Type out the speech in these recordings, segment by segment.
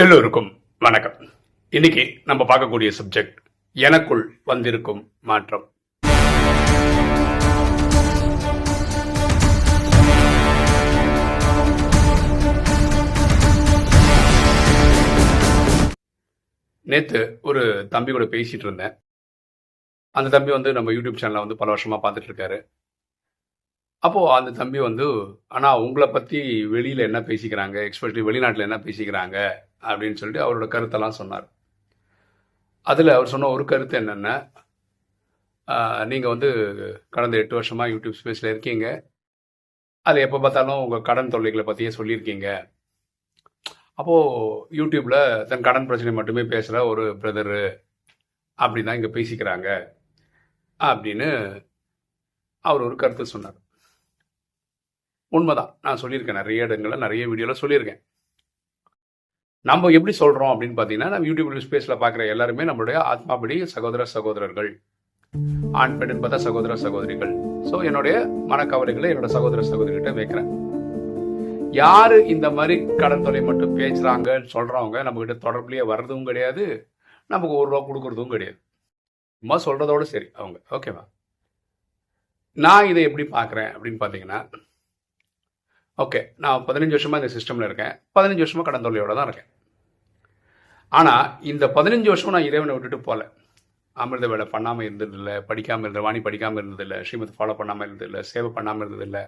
எல்லோருக்கும் வணக்கம். இன்னைக்கு நம்ம பார்க்கக்கூடிய சப்ஜெக்ட் எனக்குள் வந்திருக்கும் மாற்றம். நேத்து ஒரு தம்பி கூட பேசிட்டு இருந்தேன். அந்த தம்பி வந்து நம்ம யூடியூப் சேனலை வந்து பல வருஷமா பார்த்துட்டு இருக்காரு. அப்போது அந்த தம்பி வந்து ஆனால் உங்களை பற்றி வெளியில் என்ன பேசிக்கிறாங்க? எக்ஸ்பெஷலி வெளிநாட்டில் என்ன பேசிக்கிறாங்க? அப்படின்னு சொல்லிட்டு அவரோட கருத்தெல்லாம் சொன்னார். அதில் அவர் சொன்ன ஒரு கருத்து என்னென்ன? நீங்கள் வந்து கடந்த எட்டு வருஷமாக யூடியூப் ஸ்பேஸில் இருக்கீங்க. அது எப்போ பார்த்தாலும் உங்கள் கடன் தொல்லைகளை பற்றியே சொல்லியிருக்கீங்க. அப்போது யூடியூப்பில் தன் கடன் பிரச்சனை மட்டுமே பேசுகிற ஒரு பிரதரு அப்படி தான் இங்கே பேசிக்கிறாங்க. அப்படின்னு அவர் ஒரு கருத்து சொன்னார். உண்மைதான். நான் சொல்லியிருக்கேன். நிறைய இடங்களில் நிறைய வீடியோவில் சொல்லியிருக்கேன். நம்ம எப்படி சொல்கிறோம் அப்படின்னு பார்த்தீங்கன்னா நம்ம யூடியூப் ஸ்பேஸில் பார்க்குற எல்லாருமே நம்மளுடைய ஆத்மாபடி சகோதர சகோதரர்கள் ஆண் பெண் பார்த்தா சகோதர சகோதரிகள். ஸோ என்னுடைய மனக்கவலைகளை என்னோட சகோதர சகோதரிகிட்ட வைக்கிறேன். யாரு இந்த மாதிரி கடன் தொலை மட்டும் பேசுறாங்கன்னு சொல்றவங்க நம்ம கிட்ட தொடர்புலயே வர்றதும் கிடையாது நமக்கு ஒரு ரூபா கொடுக்கறதும் கிடையாது. சும்மா சொல்றதோட சரி அவங்க. ஓகேவா நான் இதை எப்படி பார்க்குறேன் அப்படின்னு பார்த்தீங்கன்னா ஓகே நான் பதினஞ்சு வருஷமாக இந்த சிஸ்டமில் இருக்கேன். பதினஞ்சு வருஷமாக கடன் தொல்லையோட தான் இருக்கேன். ஆனால் இந்த பதினஞ்சு வருஷம் நான் இறைவனை விட்டுட்டு போகல அமிர்த வேலை பண்ணாமல் இருந்ததில்லை படிக்காமல் இருந்த வாணி படிக்காமல் இருந்ததில்லை ஸ்ரீமத் ஃபாலோ பண்ணாமல் இருந்ததில்லை சேவை பண்ணாமல் இருந்ததில்லை.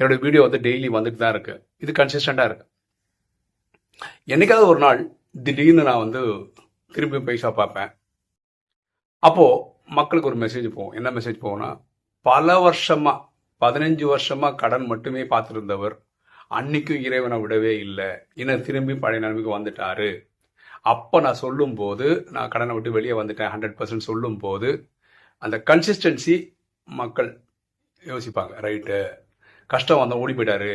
என்னுடைய வீடியோ வந்து டெய்லி வந்துட்டு தான் இருக்குது இது கன்சிஸ்டண்ட்டாக இருக்குது என்னைக்காவது ஒரு நாள் திடீர்னு நான் வந்து திரும்பி பைசா பார்ப்பேன். அப்போது மக்களுக்கு ஒரு மெசேஜ் போகும். என்ன மெசேஜ் போகும்னா பல வருஷமாக பதினஞ்சு வருஷமா கடன் மட்டுமே பார்த்துருந்தவர். அன்னைக்கும் இறைவனை விடவே இல்லை. இன்னும் திரும்பி பழைய நிலைமைக்கு வந்துட்டாரு. அப்போ நான் சொல்லும்போது நான் கடனை விட்டு வெளியே வந்துட்டேன் ஹண்ட்ரட் பர்சன்ட் சொல்லும்போது அந்த கன்சிஸ்டன்சி மக்கள் யோசிப்பாங்க. ரைட்டு கஷ்டம் வந்தால் ஓடி போயிட்டாரு.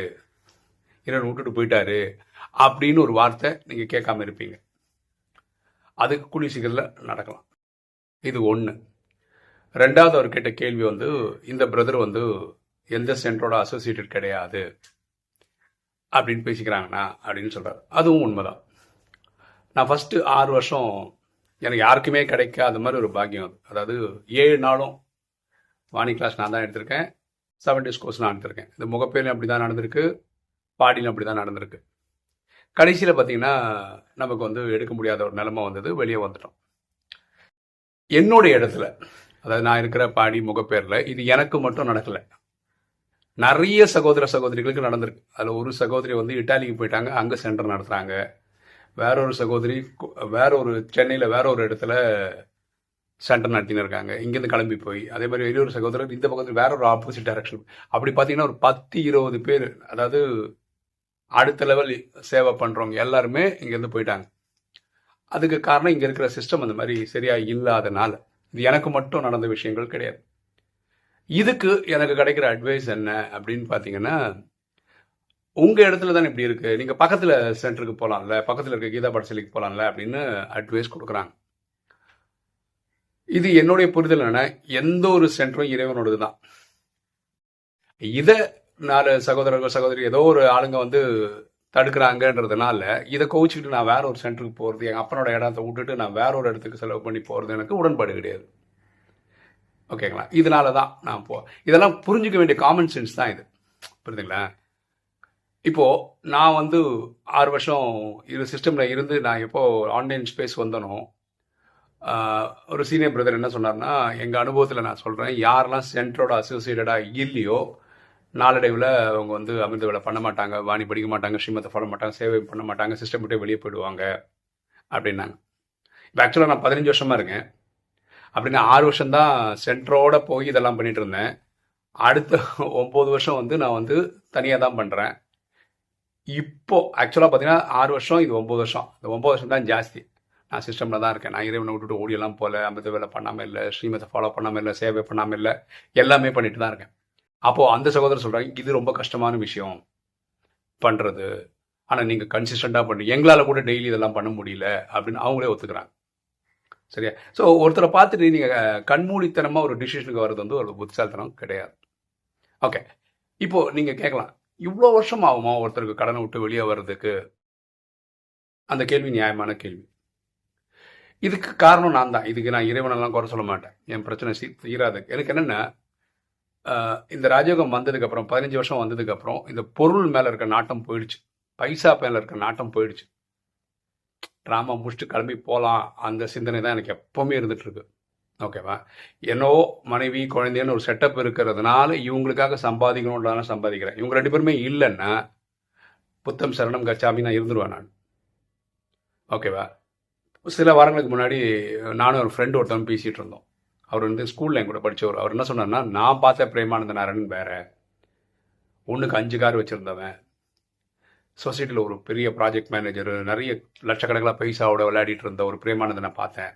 இறைவன் விட்டுட்டு போயிட்டாரு. அப்படின்னு ஒரு வார்த்தை நீங்கள் கேட்காம இருப்பீங்க. அதுக்கு கூலி சீக்கிரத்தில் நடக்கலாம். இது ஒன்று ரெண்டாவது அவர் கேட்ட கேள்வி வந்து இந்த பிரதர் வந்து எந்த சென்டரோட அசோசியேட்டட் கிடையாது. அப்படின்னு பேசிக்கிறாங்கண்ணா அப்படின்னு சொல்கிறார் அதுவும் உண்மைதான். நான் ஃபஸ்ட்டு ஆறு வருஷம் எனக்கு யாருக்குமே கிடைக்காத மாதிரி ஒரு பாக்கியம் அது. அதாவது ஏழு நாளும் வாணி கிளாஸ் நான் தான் எடுத்திருக்கேன். செவன் டேஸ் கோர்ஸ் நான் எடுத்திருக்கேன். இந்த முகப்பேரும் அப்படி தான் நடந்திருக்கு. பாடியிலும் அப்படி தான் நடந்திருக்கு. கடைசியில் பார்த்தீங்கன்னா நமக்கு வந்து எடுக்க முடியாத ஒரு நிலமை வந்தது. வெளியே வந்துட்டோம். என்னுடைய இடத்துல அதாவது நான் இருக்கிற பாடி முகப்பேரில் இது எனக்கு மட்டும் நடக்கலை. நிறைய சகோதர சகோதரிகளுக்கு நடந்திருக்கு. அதில் ஒரு சகோதரி வந்து இட்டாலிக்கு போயிட்டாங்க அங்கே சென்டர் நடத்துகிறாங்க வேற ஒரு சகோதரி வேற ஒரு சென்னையில் வேற ஒரு இடத்துல சென்டர் நடத்தின்னு இருக்காங்க. இங்கேருந்து கிளம்பி போய். அதே மாதிரி வெளியூர் சகோதரர் இந்த பக்கத்தில் வேற ஒரு ஆப்போசிட் டைரக்ஷன் அப்படி பார்த்தீங்கன்னா ஒரு பத்து இருபது பேர் அதாவது அடுத்த லெவல் சேவை பண்ணுறவங்க எல்லாருமே இங்கேருந்து போயிட்டாங்க. அதுக்கு காரணம் இங்கே இருக்கிற சிஸ்டம் அந்த மாதிரி சரியாக இல்லாதனால. இது எனக்கு மட்டும் நடந்த விஷயங்கள் கிடையாது. இதுக்கு எனக்கு கிடைக்கிற அட்வைஸ் என்ன அப்படின்னு பார்த்தீங்கன்னா உங்கள் இடத்துல தான் இப்படி இருக்குது நீங்கள் பக்கத்தில் சென்டருக்கு போகலாம்ல பக்கத்தில் இருக்க கீதா பாடசாலைக்கு போகலாம்ல அப்படின்னு அட்வைஸ் கொடுக்குறாங்க. இது என்னுடைய புரிதல் என்ன எந்த ஒரு சென்டரும் இறைவனோடது தான். இதை நாலு சகோதரர்கள் சகோதரி ஏதோ ஒரு ஆளுங்க வந்து தடுக்கிறாங்கன்றதுனால இதை கோவிச்சுக்கிட்டு நான் வேற ஒரு சென்டருக்கு போகிறது என் அப்பனோட இடத்த விட்டுட்டு நான் வேற ஒரு இடத்துக்கு செலவு பண்ணி போகிறது எனக்கு உடன்பாடு கிடையாது. ஓகேங்களா? இதனால தான் நான் போ இதெல்லாம் புரிஞ்சுக்க வேண்டிய காமன் சென்ஸ் தான் இது. புரியுதுங்களா? இப்போது நான் வந்து ஆறு வருஷம் இது சிஸ்டமில் இருந்து நான் எப்போது ஆன்லைன் ஸ்பேஸ் வந்தனோ ஒரு சீனியர் பிரதர் என்ன சொன்னார்னா எங்கள் அனுபவத்தில் நான் சொல்கிறேன் யாரெல்லாம் சென்டரோட அசோசியேட்டடாக இல்லையோ நாளடைவில் அவங்க வந்து அமிர்த வேலை பண்ண மாட்டாங்க வாணி படிக்க மாட்டாங்க ஸ்ரீமத்தை பண்ண மாட்டாங்க சேவை பண்ண மாட்டாங்க சிஸ்டம் விட்டு வெளியே போயிடுவாங்க. அப்படின்னாங்க. இப்போ ஆக்சுவலாக நான் பதினஞ்சு வருஷமாக இருக்கேன். அப்படின்னு ஆறு வருஷம் தான் சென்டரோட போய் இதெல்லாம் பண்ணிட்டு இருந்தேன். அடுத்த ஒம்பது வருஷம் வந்து நான் வந்து தனியாக தான் பண்ணுறேன் இப்போ ஆக்சுவலாக பார்த்தீங்கன்னா ஆறு வருஷம் இது ஒம்பது வருஷம். இந்த ஒம்பது வருஷம் தான் ஜாஸ்தி. நான் சிஸ்டமில் தான் இருக்கேன். நான் இறைவனை விட்டுட்டு ஓடியெல்லாம் போகல. அமிர்த வேலை பண்ணாமல் இல்லை ஸ்ரீமத்தை ஃபாலோ பண்ணாமல் இல்லை சேவை பண்ணாமல் இல்லை எல்லாமே பண்ணிட்டு தான் இருக்கேன். அப்போது அந்த சகோதரர் சொல்கிறாங்க இது ரொம்ப கஷ்டமான விஷயம் பண்ணுறது ஆனால் நீங்கள் கன்சிஸ்டண்ட்டாக பண்ணி. எங்களால் கூட டெய்லி இதெல்லாம் பண்ண முடியல. அப்படின்னு அவங்களே ஒத்துக்கிறாங்க. சரியா? ஸோ ஒருத்தரை பார்த்துட்டு நீங்கள் கண்மூடித்தனமாக ஒரு டிசிஷனுக்கு வர்றது வந்து ஒரு புத்திசாலித்தனம் கிடையாது. ஓகே இப்போது நீங்கள் கேட்கலாம் இவ்வளோ வருஷம் ஆகுமா ஒருத்தருக்கு கடனை விட்டு வெளியே வர்றதுக்கு? அந்த கேள்வி நியாயமான கேள்வி. இதுக்கு காரணம் நான் தான். இதுக்கு நான் இறைவனெல்லாம் குறை சொல்ல மாட்டேன். என் பிரச்சனை சீ தீராது. எனக்கு என்னென்னா இந்த ராஜயோகம் வந்ததுக்கப்புறம் பதினஞ்சு வருஷம் வந்ததுக்கப்புறம் இந்த பொருள் மேலே இருக்க நாட்டம் போயிடுச்சு. பைசா மேலே இருக்க நாட்டம் போயிடுச்சு. ட்ராமா முடிச்சுட்டு கிளம்பி போகலாம் அந்த சிந்தனை தான் எனக்கு எப்போவுமே இருந்துகிட்ருக்கு ஓகேவா? என்னோ மனைவி குழந்தைன்னு ஒரு செட்டப் இருக்கிறதுனால இவங்களுக்காக சம்பாதிக்கணுன்றதால சம்பாதிக்கிறேன். இவங்க ரெண்டு பேருமே இல்லைன்னா புத்தம் சரணம் கச்சாமி நான் இருந்துருவேன் நான். ஓகேவா? சில வாரங்களுக்கு முன்னாடி நானும் ஒரு ஃப்ரெண்டு ஒருத்தவங்க பேசிகிட்டு இருந்தோம். அவர் வந்து ஸ்கூலில் என் கூட படித்தவர் அவர் என்ன சொன்னார்னா நான் பார்த்த பிரேமானந்த நாராயணன் வேற. ஒன்றுக்கு அஞ்சு கார் வச்சுருந்தவன். சொசைட்டியில் ஒரு பெரிய ப்ராஜெக்ட் மேனேஜர் நிறைய லட்சக்கணக்கில் பைசாவோட விளையாடிட்டு இருந்த ஒரு பிரேமானந்தனை பார்த்தேன்.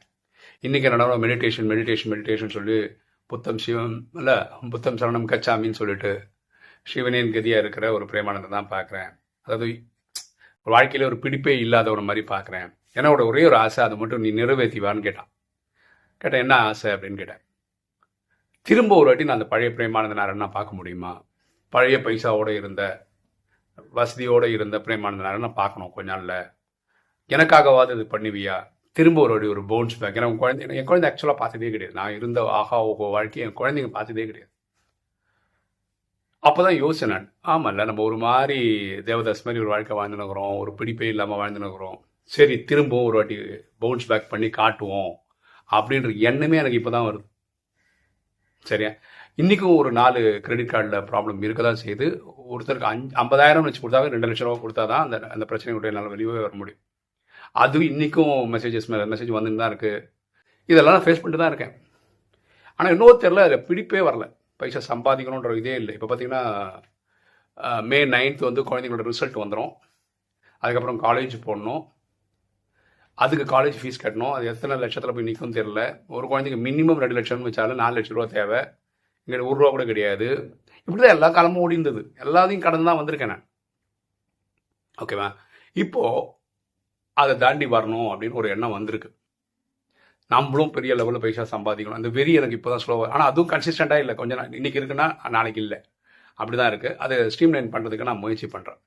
இன்றைக்கி என்னடா மெடிடேஷன் மெடிடேஷன் மெடிடேஷன் சொல்லி புத்தம் சிவம் இல்லை புத்தம் சரணம் கச்சாமின்னு சொல்லிட்டு சிவனேன் கதியாக இருக்கிற ஒரு பிரேமானந்தன் தான் பார்க்குறேன். அதாவது வாழ்க்கையில் ஒரு பிடிப்பே இல்லாத ஒரு மாதிரி பார்க்குறேன். என்னோட ஒரே ஒரு ஆசை அதை மட்டும் நீ நிறைவேற்றிவான்னு கேட்டான். கேட்டேன் என்ன ஆசை? அப்படின்னு கேட்டேன். திரும்ப ஒரு வாட்டி நான் அந்த பழைய பிரேமானந்தனாரை நான் பார்க்க முடியுமா? பழைய பைசாவோடு இருந்த வசதியோடு இருந்த பிரேமானந்தனாரை நான் பார்க்கணும் கொஞ்ச நாளில். எனக்காகவாது இது பண்ணுவியா? திரும்ப ஒரு வாட்டி ஒரு பவுன்ஸ் பேக் ஏன்னா உன் குழந்தை என் குழந்தை ஆக்சுவலாக பார்த்ததே கிடையாது. நான் இருந்த ஆஹா ஓஹோ வாழ்க்கையை என் குழந்தைங்க பார்த்ததே கிடையாது. அப்போ தான் யோசனை ஆமாம் இல்லை நம்ம ஒரு மாதிரி தேவதாஸ் மாதிரி ஒரு வாழ்க்கை வாழ்ந்துனுக்குறோம் ஒரு பிடிப்பே இல்லாமல் வாழ்ந்துனுக்குறோம் சரி திரும்பவும் ஒரு வாட்டி பவுன்ஸ் பேக் பண்ணி காட்டுவோம். அப்படின்ற எண்ணமே எனக்கு இப்போ தான் வருது. சரியா? இன்றைக்கும் ஒரு நாலு கிரெடிட் கார்டில் ப்ராப்ளம் இருக்க தான் செய்யுது. ஒருத்தருக்கு அஞ்சு ஐம்பதாயிரம் வச்சு கொடுத்தாவே ரெண்டு லட்ச ரூபா கொடுத்தா தான் அந்த அந்த பிரச்சனையுடைய நல்ல வெளியே வர முடியும். அது இன்றைக்கும் மெசேஜஸ் மேலே மெசேஜ் வந்துன்னு தான் இருக்குது இதெல்லாம் நான் ஃபேஸ் பண்ணிட்டு தான் இருக்கேன். ஆனால் இன்னொரு தெரில அதில் பிடிப்பே வரல. பைசா சம்பாதிக்கணுன்ற இதே இல்லை. இப்போ பார்த்தீங்கன்னா மே நைன்த் வந்து குழந்தைங்களோட ரிசல்ட் வந்துடும் அதுக்கப்புறம் காலேஜ் போடணும். அதுக்கு காலேஜ் ஃபீஸ் கட்டணும். அது எத்தனை லட்சத்தில் போய் நிற்கும் தெரில ஒரு குழந்தைக்கு மினிமம் ரெண்டு லட்சம்னு வச்சாலும் நாலு லட்ச ரூபா தேவை. இங்கே ஒரு ரூபா கூட கிடையாது. இப்படி தான் எல்லா காலமும் ஓடி இருந்தது. எல்லாத்தையும் கடந்து தான் வந்திருக்கேன் நான். ஓகேவா இப்போது அதை தாண்டி வரணும் அப்படின்னு ஒரு எண்ணம் வந்திருக்கு. நம்மளும் பெரிய லெவலில் பைசா சம்பாதிக்கணும். அந்த வெறி எனக்கு இப்போ தான் ஸ்லோவாக ஆனால் அதுவும் கன்சிஸ்டண்ட்டாக இல்லை. கொஞ்சம் நாள் இன்றைக்கி இருக்குன்னா நாளைக்கு இல்லை. அப்படி தான் இருக்குது அதை ஸ்ட்ரீம் லைன் பண்ணுறதுக்கு நான் முயற்சி பண்ணுறேன்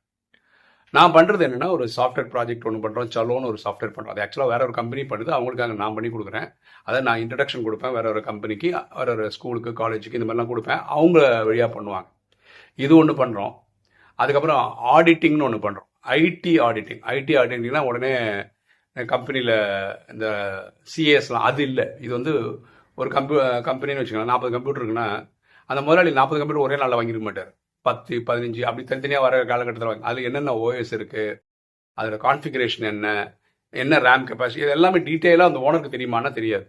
நான் பண்ணுறது என்னென்னா ஒரு சாஃப்ட்வேர் ப்ராஜெக்ட் ஒன்று பண்ணுறோம் சலோன்னு ஒரு சாஃப்ட்வேர் பண்ணுறோம் அது ஆக்சுவலாக வேற ஒரு கம்பெனி பண்ணுது அவங்களுக்காக நான் பண்ணி கொடுக்குறேன். அதை நான் இன்ட்ரடக்ஷன் கொடுப்பேன் வேற ஒரு கம்பெனிக்கு வேற ஒரு ஸ்கூலுக்கு காலேஜுக்கு இந்த மாதிரிலாம் கொடுப்பேன். அவங்க வழியாக பண்ணுவாங்க. இது ஒன்று பண்ணுறோம் அதுக்கப்புறம் ஆடிட்டிங்னு ஒன்று பண்ணுறோம் ஐடி ஆடிட்டிங் ஐடி ஆடிட்டிங்னா உடனே கம்பெனியில் இந்த சிஏஎஸ்லாம் அது இல்லை. இது வந்து ஒரு கம்ப்யூ கம்பெனின்னு வச்சுக்கலாம் நாற்பது கம்ப்யூட்டர் இருக்குன்னா அந்த முதலாளி நாற்பது கம்ப்யூட்டர் ஒரே நாளில் வாங்கியிருக்க மாட்டார். பத்து பதினஞ்சு அப்படி தனித்தனியாக வர காலகட்டத்தில் வாங்க அதில் என்னென்ன ஓஎஸ் இருக்குது அதில் கான்ஃபிகரேஷன் என்ன என்ன ரேம் கெப்பாசிட்டி இது எல்லாமே டீட்டெயிலாக அந்த ஓனருக்கு தெரியுமானா தெரியாது.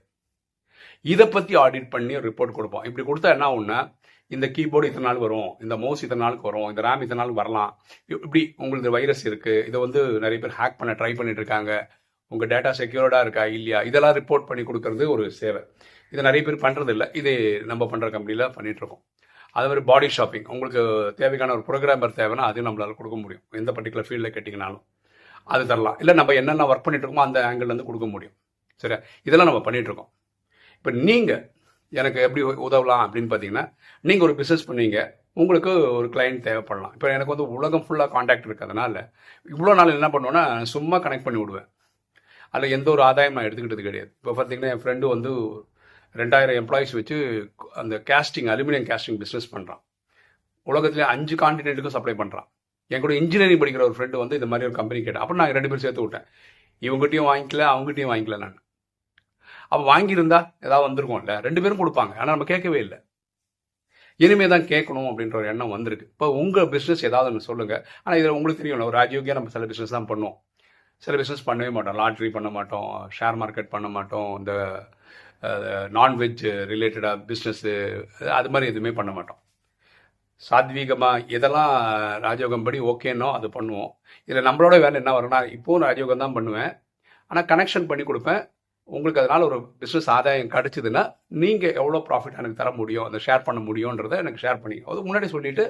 இதை பற்றி ஆடிட் பண்ணி ஒரு ரிப்போர்ட் கொடுப்போம். இப்படி கொடுத்தா என்ன ஒன்று இந்த கீபோர்டு இத்தனை நாள் வரும் இந்த மவுஸ் இத்தனை நாளுக்கு வரும் இந்த ரேம் இத்தனை நாள் வரலாம். இப்படி உங்களுக்கு வைரஸ் இருக்குது இதை வந்து நிறைய பேர் ஹேக் பண்ண ட்ரை பண்ணிட்டு இருக்காங்க. உங்கள் டேட்டா செக்யூர்டாக இருக்கா இல்லையா? இதெல்லாம் ரிப்போர்ட் பண்ணி கொடுக்கறது ஒரு சேவை. இதை நிறைய பேர் பண்ணுறது இல்லை இது நம்ம பண்ணுற கம்பெனியில் பண்ணிகிட்ருக்கோம் அது மாதிரி பாடி ஷாப்பிங் உங்களுக்கு தேவையான ஒரு ப்ரோக்ராமர் தேவைன்னா அதையும் நம்மளால் கொடுக்க முடியும். எந்த பர்டிகுலர் ஃபீல்டில் கேட்டிங்கனாலும். அது தரலாம். இல்லை நம்ம என்னென்ன ஒர்க் பண்ணிட்டு இருக்கோமோ அந்த ஆங்கிள்லேருந்து கொடுக்க முடியும். சரியா? இதெல்லாம் நம்ம பண்ணிகிட்ருக்கோம் இப்போ நீங்கள் எனக்கு எப்படி உதவலாம் அப்படின்னு பார்த்தீங்கன்னா நீங்கள் ஒரு பிஸ்னஸ் பண்ணீங்க உங்களுக்கு ஒரு கிளைண்ட் தேவைப்படலாம். இப்போ எனக்கு வந்து உலகம் ஃபுல்லாக காண்டாக்ட் இருக்கிறதுனால இவ்வளோ நாள் என்ன பண்ணுவேன்னா சும்மா கனெக்ட் பண்ணி விடுவேன் அதில் எந்த ஒரு ஆதாயம் நான் எடுத்துக்கிட்டது கிடையாது. இப்போ பார்த்தீங்கன்னா என் ஃப்ரெண்டு வந்து ரெண்டாயிரம் எம்ப்ளாயிஸ் வச்சு அந்த கேஸ்டிங் அலுமினியம் கேஸ்டிங் பிஸ்னஸ் பண்ணுறான் உலகத்திலே அஞ்சு கான்டினென்ட்டுக்கும் சப்ளை பண்ணுறான் என் கூட இன்ஜினியரிங் படிக்கிற ஒரு ஃப்ரெண்டு வந்து இந்த மாதிரி ஒரு கம்பெனி கேட்டேன். அப்புறம் நான் ரெண்டு பேரும் சேர்த்து விட்டேன். இவங்ககிட்டயும் வாங்கிக்கல அவங்ககிட்டயும் வாங்கிக்கல நான். அப்போ வாங்கியிருந்தா ஏதாவது வந்திருக்கும்ல? ரெண்டு பேரும் கொடுப்பாங்க. ஆனால் நம்ம கேட்கவே இல்லை. இனிமே தான் கேட்கணும் அப்படின்ற ஒரு எண்ணம் வந்திருக்கு. இப்போ உங்கள் பிஸ்னஸ் ஏதாவது ஒன்று சொல்லுங்கள் ஆனால் இதில் உங்களுக்கு தெரியும் ஒரு ராஜயோகியாக நம்ம சில பிஸ்னஸ் தான் பண்ணுவோம். சில பிஸ்னஸ் பண்ணவே மாட்டோம். லாட்ரி பண்ண மாட்டோம். ஷேர் மார்க்கெட் பண்ண மாட்டோம். இந்த நான்வெஜ் ரிலேட்டடாக பிஸ்னஸ்ஸு அது மாதிரி எதுவுமே பண்ண மாட்டோம். சாத்வீகமாக எதெல்லாம் ராஜயோகம் படி ஓகேன்னோ அது பண்ணுவோம். இதில் நம்மளோட வேலை என்ன வரும்னா இப்போவும் ராஜயோகம் தான் பண்ணுவேன். ஆனால் கனெக்ஷன் பண்ணி கொடுப்பேன். உங்களுக்கு அதனால் ஒரு பிஸ்னஸ் ஆதாயம் கிடச்சிதுன்னா நீங்கள் எவ்வளோ ப்ராஃபிட் எனக்கு தர முடியும் அதை ஷேர் பண்ண முடியுன்றதை எனக்கு ஷேர் பண்ணி அது முன்னாடி சொல்லிவிட்டு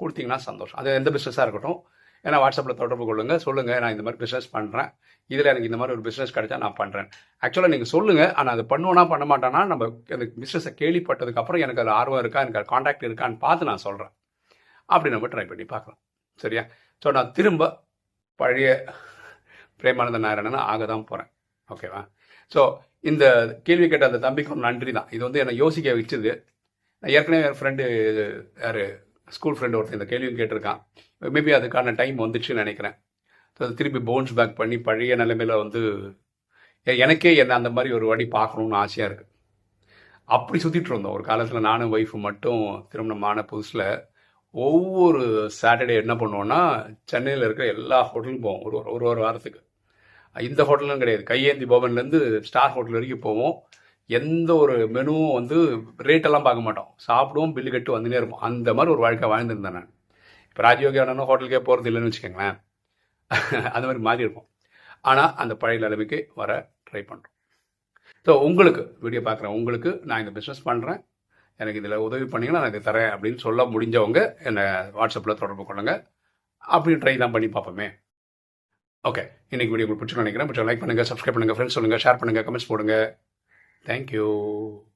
கொடுத்தீங்கன்னா சந்தோஷம். அது எந்த பிஸ்னஸாக இருக்கட்டும் ஏன்னா வாட்ஸ்அப்பில் தொடர்பு கொள்ளுங்கள் சொல்லுங்கள் நான் இந்த மாதிரி பிஸ்னஸ் பண்ணுறேன் இதில் எனக்கு இந்த மாதிரி ஒரு பிஸ்னஸ் கிடைச்சா நான் பண்ணுறேன் ஆக்சுவலாக நீங்கள் சொல்லுங்கள் ஆனால் அது பண்ணுவோனா பண்ண மாட்டேன்னா நம்ம அந்த பிஸ்னஸை கேள்விப்பட்டதுக்கப்புறம் எனக்கு அது ஆர்வம் இருக்கா எனக்கு காண்டாக்ட் இருக்கான்னு பார்த்து நான் சொல்கிறேன் அப்படி நம்ம ட்ரை பண்ணி பார்க்கலாம். சரியா? ஸோ நான் திரும்ப பழைய பிரேமானந்த நாராயணன் ஆக தான் போகிறேன் ஓகேவா ஸோ இந்த கேள்வி கேட்ட அந்த தம்பிக்கும் நன்றி தான் இது வந்து என்னை யோசிக்க வச்சுது. நான் ஏற்கனவே என் ஃப்ரெண்டு யார் ஸ்கூல் ஃப்ரெண்டு ஒருத்தன் இந்த கேள்வியும் கேட்டிருக்கான். மேபி அதுக்கான டைம் வந்துச்சுன்னு நினைக்கிறேன். ஸோ அது திருப்பி பவுன்ஸ் பேக் பண்ணி பழைய நிலைமையில் வந்து எனக்கே என்ன அந்த மாதிரி ஒரு வாடி பார்க்கணுன்னு ஆசையாக இருக்குது அப்படி சுற்றிட்டு இருந்தோம். ஒரு காலத்தில் நானும் ஒய்ஃபு மட்டும் திருமணமான புதுசில் ஒவ்வொரு சாட்டர்டே என்ன பண்ணுவோன்னா சென்னையில் இருக்கிற எல்லா ஹோட்டலும் போவோம். ஒரு ஒரு ஒரு வாரத்துக்கு. இந்த ஹோட்டலும் கிடையாது. கையேந்தி பவன்லேருந்து ஸ்டார் ஹோட்டல் வரைக்கும் போவோம். எந்த ஒரு மெனுவும் வந்து ரேட்டெல்லாம் பார்க்க மாட்டோம். சாப்பிடுவோம் பில்லு கட்டு வந்துனே இருப்போம். அந்த மாதிரி ஒரு வாழ்க்கை வாழ்ந்துருந்தேன் நான். இப்போ ராஜயோகி அண்ணனும் ஹோட்டலுக்கே போகிறது இல்லைன்னு வச்சுக்கோங்களேன். அந்த மாதிரி மாறி இருக்கும் ஆனால் அந்த பழைய நிலைமைக்கு வர ட்ரை பண்ணுறோம் ஸோ உங்களுக்கு வீடியோ பார்க்குறேன். உங்களுக்கு நான் இந்த பிஸ்னஸ் பண்ணுறேன் எனக்கு இதில் உதவி பண்ணிங்கன்னா நான் இதை தரேன் அப்படின்னு சொல்ல முடிஞ்சவங்க என்னை வாட்ஸ்அப்பில் தொடர்பு கொள்ளுங்கள் அப்படின்னு ட்ரை தான் பண்ணி பார்ப்போமே. ஓகே இன்றைக்கி வீடியோ உங்களுக்கு பிடிச்சிருன்னு நினைக்கிறேன். பிடிச்ச லைக் பண்ணுங்கள் சப்ஸ்கிரைப் பண்ணுங்கள் ஃப்ரெண்ட்ஸ் சொல்லுங்கள் ஷேர் பண்ணுங்கள் கமெண்ட்ஸ் Thank you.